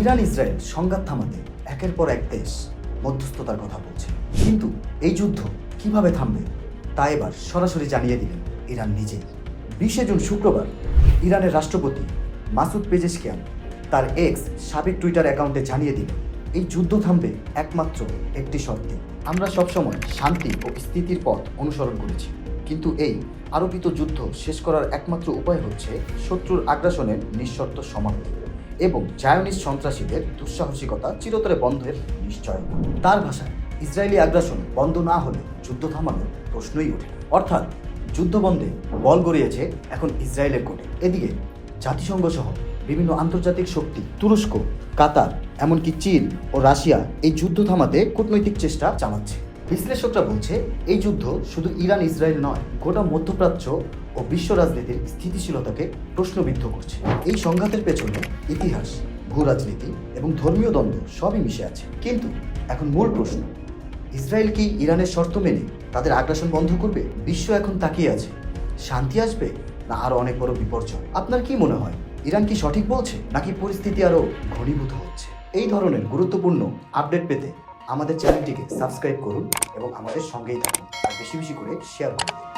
Iran Israel সংঘাত থামাতে একের পর এক দেশ মধ্যস্থতার কথা বলছে। কিন্তু এই যুদ্ধ কীভাবে থামবে তা এবার সরাসরি জানিয়ে দিলেন ইরান নিজেই। বিশে জুন শুক্রবার ইরানের রাষ্ট্রপতি মাসুদ পেজেশকিয়ান তার এক্স সাবেক টুইটার অ্যাকাউন্টে জানিয়ে দিলেন, এই যুদ্ধ থামবে একমাত্র একটি শর্তে। আমরা সবসময় শান্তি ও স্থিতির পথ অনুসরণ করেছি, কিন্তু এই আরোপিত যুদ্ধ শেষ করার একমাত্র উপায় হচ্ছে শত্রুর আগ্রাসনের নিঃশর্ত সমাপ্তি। এবং জায়নিস সন্ত্রাসীদের দুঃসাহসিকতা চিরতরে বন্ধের নিশ্চয়তা তার ভাষায় ইসরায়েলি আগ্রাসন বন্ধ না হলে যুদ্ধ থামানোর প্রশ্নই ওঠে অর্থাৎ যুদ্ধ বন্ধে বল গড়িয়েছে এখন ইসরায়েলের কোটে। এদিকে জাতিসংঘ সহ বিভিন্ন আন্তর্জাতিক শক্তি, তুরস্ক, কাতার, এমনকি চীন ও রাশিয়া এই যুদ্ধ থামাতে কূটনৈতিক চেষ্টা চালাচ্ছে। বিশ্লেষকরা বলছে, এই যুদ্ধ শুধু ইরান, ইসরায়েল নয়, গোটা মধ্যপ্রাচ্য ও বিশ্ব রাজনীতির স্থিতিশীলতাকে প্রশ্নবিদ্ধ করছে। এই সংঘাতের পেছনে ইতিহাস ভূ রাজনীতি এবং ধর্মীয় দ্বন্দ্ব সবই মিশে আছে। কিন্তু এখন মূল প্রশ্ন, ইসরায়েল কি ইরানের শর্ত মেনে তাদের আগ্রাসন বন্ধ করবে? বিশ্ব এখন তাকিয়ে আছে। শান্তি আসবে না আরও অনেক বড় বিপর্যয়? আপনার কি মনে হয়, ইরান কি সঠিক বলছে নাকি পরিস্থিতি আরও ঘনীভূত হচ্ছে? এই ধরনের গুরুত্বপূর্ণ আপডেট পেতে আমাদের চ্যানেলটিকে সাবস্ক্রাইব করুন এবং আমাদের সঙ্গেই থাকুন আর বেশি বেশি করে শেয়ার করুন।